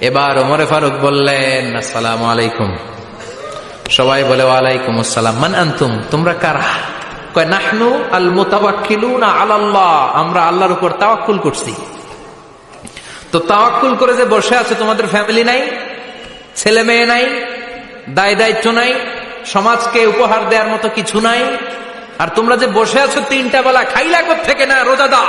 এবার ওমরে ফারুক বললেন, আসসালাম আলাইকুম। সবাই বলে, ওয়ালাইকুম আসসালাম। মান আনতুম? তোমরা কারা? কয়, নাহনু আল মুতাওয়াক্কিলুনা আলাল্লাহ। আমরা আল্লাহর উপর তাওয়াক্কুল করছি। তো তাওয়াক্কুল করে যে বসে আছে, তোমাদের ফ্যামিলি নাই? ছেলে মেয়ে নাই? দায় দায়িত্ব নাই? সমাজকে উপহার দেওয়ার মতো কিছু নাই? আর তোমরা যে বসে আছো, তিনটা বেলা খাইলা থেকে না, রোজা দা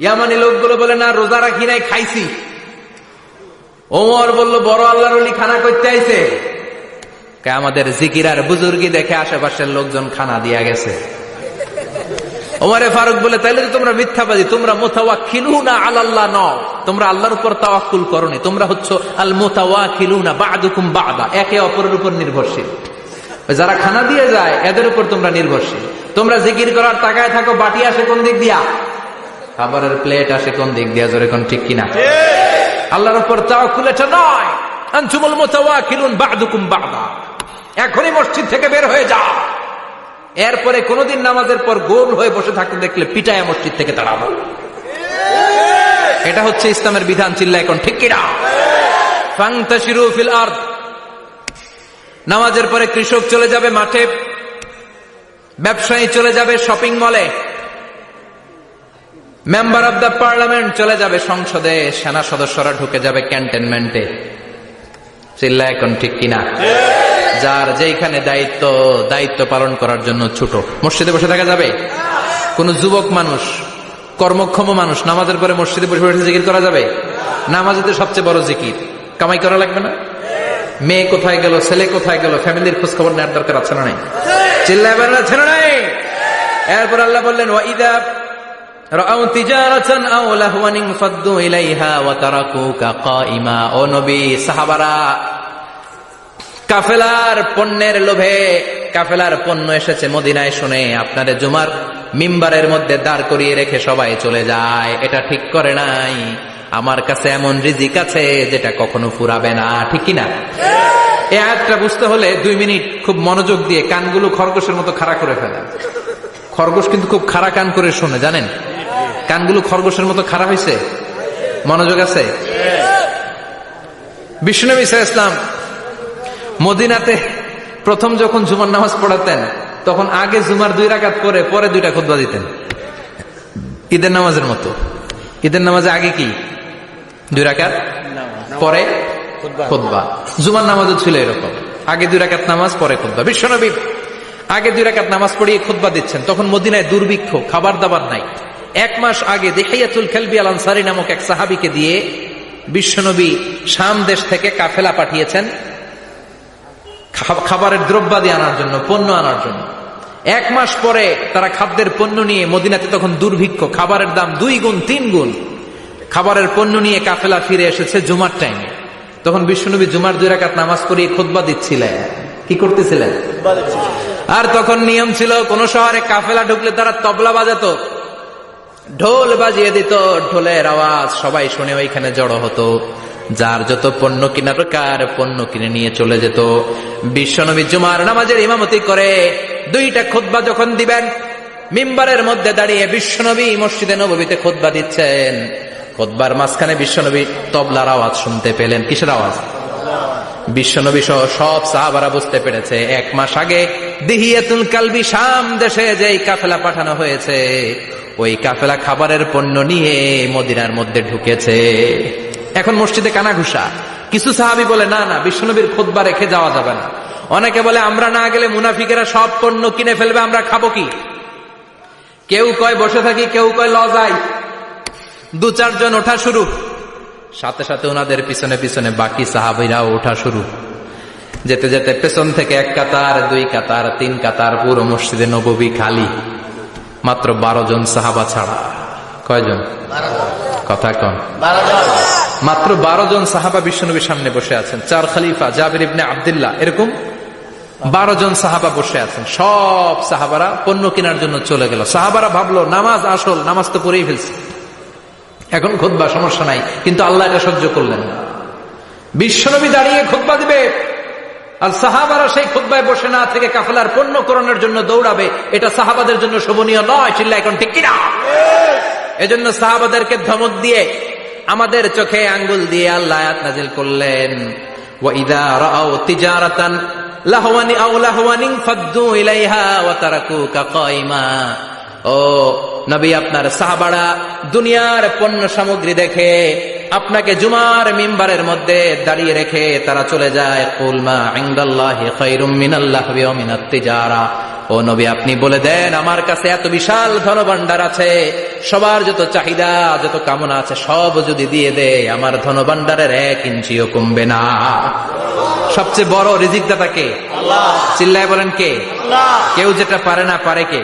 ইয়ামানি লোকগুলো বলে, না, রোজা রাখি নাই, খাইছি। ওমর বলল, বড় আল্লাহর অলি খানা করতে আইছে? আমাদের জিকির আর বুজুর্গি দেখে আশেপাশের লোকজন খানা দিয়া গেছে। ওমরে ফারুক বলে, তাইলে তোমরা মিথ্যাবাদী, তোমরা আল্লাহর উপর তাওয়াক্কুল তোমরা আল বা'দুকুম বা'দা, একে অপরের উপর নির্ভরশীল। যারা খানা দিয়ে যায়, এদের উপর তোমরা নির্ভরশীল। তোমরা জিকির করার তাকায় থাকো, বাটি আসে কোন দিক দিয়া? খাবারের প্লেট আসে কোন দিক দিয়া, জোরে কোন ঠিক কিনা? আল্লাহর উপর তাওয়াক্কুল এটা নয়। আনতুমুল মুতাওয়াক্কিলুন বা'দুকুম বা'দা। এখনই মসজিদ থেকে বের হয়ে যাও। এরপরে কোনদিন নামাজের পর গোল হয়ে বসে থাকতে দেখলে পিটায় মসজিদ থেকে তাড়াবো এটা হচ্ছে ইসলামের বিধান চিল্লা এখন ঠিক কিনা? ফিল আরদ। নামাজের পরে কৃষক চলে যাবে মাঠে, ব্যবসায়ী চলে যাবে শপিং মলে। মেম্বার অব দ্য পার্লামেন্ট চলে যাবে সংসদে, সেনা সদস্যরা ঢুকে যাবে ক্যান্টনমেন্টে চিল্লা এখন ঠিক কিনা? যার যেখানে দায়িত্ব দায়িত্ব পালন করার জন্য ছোট। মসজিদে বসে থাকা যাবে? কোন যুবক মানুষ, কর্মক্ষম মানুষ নামাজের পরে মসজিদে বসে বসে জিকির করা যাবে? নামাজের সবচেয়ে বড় জিকির। কামাই করা লাগবে না? মেয়ে কোথায় গেল, ছেলে কোথায় গেল, ফ্যামিলির খোঁজ খবর নেওয়ার দরকার আছে না নাই? চিল্লা এবার আছে না নাই? এরপর আল্লাহ বললেন ওয়াইদা রাও তিজারাতান আও লাহওয়ান ফাদ্দু ইলাইহা ওয়া তারাকুকা কাইমা ও নবী সাহাবারা কাফেলার পণ্যের লোভে কাফেলার পণ্য এসেছে মদিনায় শুনে আপনাদের জুমার মিম্বারের মধ্যে দাঁড় করিয়ে রেখে সবাই চলে যায়। এটা ঠিক করে নাই। আমার কাছে এমন রিজিক আছে যেটা কখনো ফুরাবে না। ঠিক কিনা? এই আয়াতটা বুঝতে হলে দুই মিনিট খুব মনোযোগ দিয়ে কানগুলো খরগোশের মতো খাড়া করে ফেলা খরগোশ কিন্তু খুব খাড়া কান করে শোনে জানেন? কানগুলো খরগোশের মতো খাড়া হয়েছে? মনোযোগ আছে? বিষ্ণুনবী ইসলাম মদিনাতে প্রথম যখন জুমার নামাজ পড়াতেন তখন আগে জুমার দুই রাকাত করে পরে দুইটা খুদ্া দিতেন। ঈদের নামাজের মতো। ঈদের নামাজে আগে কি? দুই রাকাত? পরে খুদ্া জুমার নামাজও ছিল এরকম। আগে দুই রাকাত নামাজ পরে খুদ্া বিশ্বনবী আগে দুই রাকাত নামাজ পড়িয়ে খুদ্া দিচ্ছেন। তখন মদিনায় দুর্ভিক্ষ খাবার দাবার নাই। এক মাস আগে দেখাইয়াতুল খেলবি আল আনসারি নামক এক সাহাবিকে দিয়ে বিশ্বনবী শাম দেশ থেকে কাফেলা পাঠিয়েছেন খাবারের দ্রব্যাদি আনার জন্য পণ্য আনার জন্য। এক মাস পরে তারা খাদ্যের পণ্য নিয়ে মদিনাতে তখন দুর্ভিক্ষ খাবারের দাম দুই গুণ তিন গুণ। খাবারের পণ্য নিয়ে কাফেলা ফিরে এসেছে জুমার টাইমে তখন বিশ্বনবী জুমার দুই রাকাত নামাজ পড়িয়ে খোদবা দিচ্ছিলেন। কি করতেছিলেন? আর তখন নিয়ম ছিল কোন শহরে কাফেলা ঢুকলে তারা তবলা বাজাতো। ঢোল বাজিয়ে দিত, ঢোলের আওয়াজ সবাই শুনে ওইখানে জড়ো হতো। যার যত পণ্য কিনা প্রকার, পণ্য কিনে নিয়ে চলে যেত। বিশ্বনবী জুমার নামাজের ইমামতি করে দুইটা খোদবা যখন দিবেন, মিম্বারের মধ্যে দাঁড়িয়ে বিশ্বনবী মসজিদে নবীতে খোদবা দিচ্ছেন। খোদবার মাঝখানে বিশ্বনবী তবলার আওয়াজ শুনতে পেলেন। কিসের আওয়াজ? বিশ্বনবী সহ সব সাহাবারা বুঝতে পেরেছে। এক মাস আগে দিহিয়াতুল কালবি শাম দেশে যেই কাফেলা পাঠানো হয়েছে ওই কাফেলা খাবারের পণ্য নিয়ে মদিনার মধ্যে ঢুকেছে। এখন মসজিদে কানা ঘুষা কিছু সাহাবি বলে, না না, বিশ্বনবীর খোদবা রেখে যাওয়া যাবে না। অনেকে বলে, আমরা না গেলে মুনাফিকেরা সব পণ্য কিনে ফেলবে, আমরা খাব কি? কেউ কয়, বসে থাকি। কেউ কয়, ল, যাই। দু চারজন ওঠা শুরু। সাথে সাথে ওনাদের পিছনে পিছনে বাকি সাহাবিরাও ওঠা শুরু। যেতে যেতে পেছন থেকে এক কাতার, দুই কাতার, তিন কাতার, পুরো মসজিদে নবী খালি। মাত্র বারো জন সাহাবা ছাড়া। কয়জন? কথা কন মাত্র বারো জন সাহাবা বিশ্বনবীর সামনে বসে আছেন। চার খালিফা, জাবির ইবনে আবদুল্লাহ, এরকম? বারো জন সাহাবা বসে আছেন। সব সাহাবারা পণ্য কেনার জন্য চলে গেল। সাহাবারা ভাবলো, নামাজ আসল, নামাজ তো পড়েই ফেলছে। এখন খুদ্া সমস্যা নাই, কিন্তু আল্লাহ এটা সহ্য করলেন বিশ্বনবী দাঁড়িয়ে খুদ্া দিবে। আর সাহাবারা সেই খুদ্ায় বসে না থেকে কাফেলার পণ্য করণের জন্য দৌড়াবে, এটা সাহাবাদের জন্য শোভনীয় নয়, চিল্লা, এখন ঠিক কিনা? এজন্য সাহাবাদেরকে ধমক দিয়ে আমাদের চোখে আঙ্গুল দিয়ে আল্লাহ নাজিল করলেন ও আপনার দুনিয়ার পণ্য সামগ্রী দেখে আপনাকে জুমার মিম্বারের মধ্যে দাঁড়িয়ে রেখে তারা চলে যায়। কুলমা ইনদাল্লাহি খায়রুম মিনাল্লাহি ওয়া মিনাত তিজারা। ও নবী আপনি বলে দেন আমার কাছে এত বিশাল ধনভাণ্ডার আছে। সবার যত চাহিদা যত কামনা আছে সব যদি দিয়ে দে আমার ধন ধনভাণ্ডারের এক ইঞ্চিও কমবে না। সবচেয়ে বড় রিজিক দাতা কে? চিল্লায় বলেন কে? কেউ যেটা পারে না পারে কে?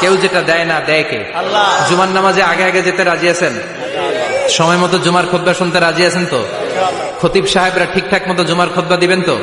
কেউ যেটা দেয় না দেয় কে? জুমার নামাজে আগে আগে যেতে রাজি আছেন? সময় মতো জুমার খোদ্া শুনতে রাজি আছেন তো? খতিব সাহেবরা ঠিকঠাক মতো জুমার খোদ্া দিবেন তো?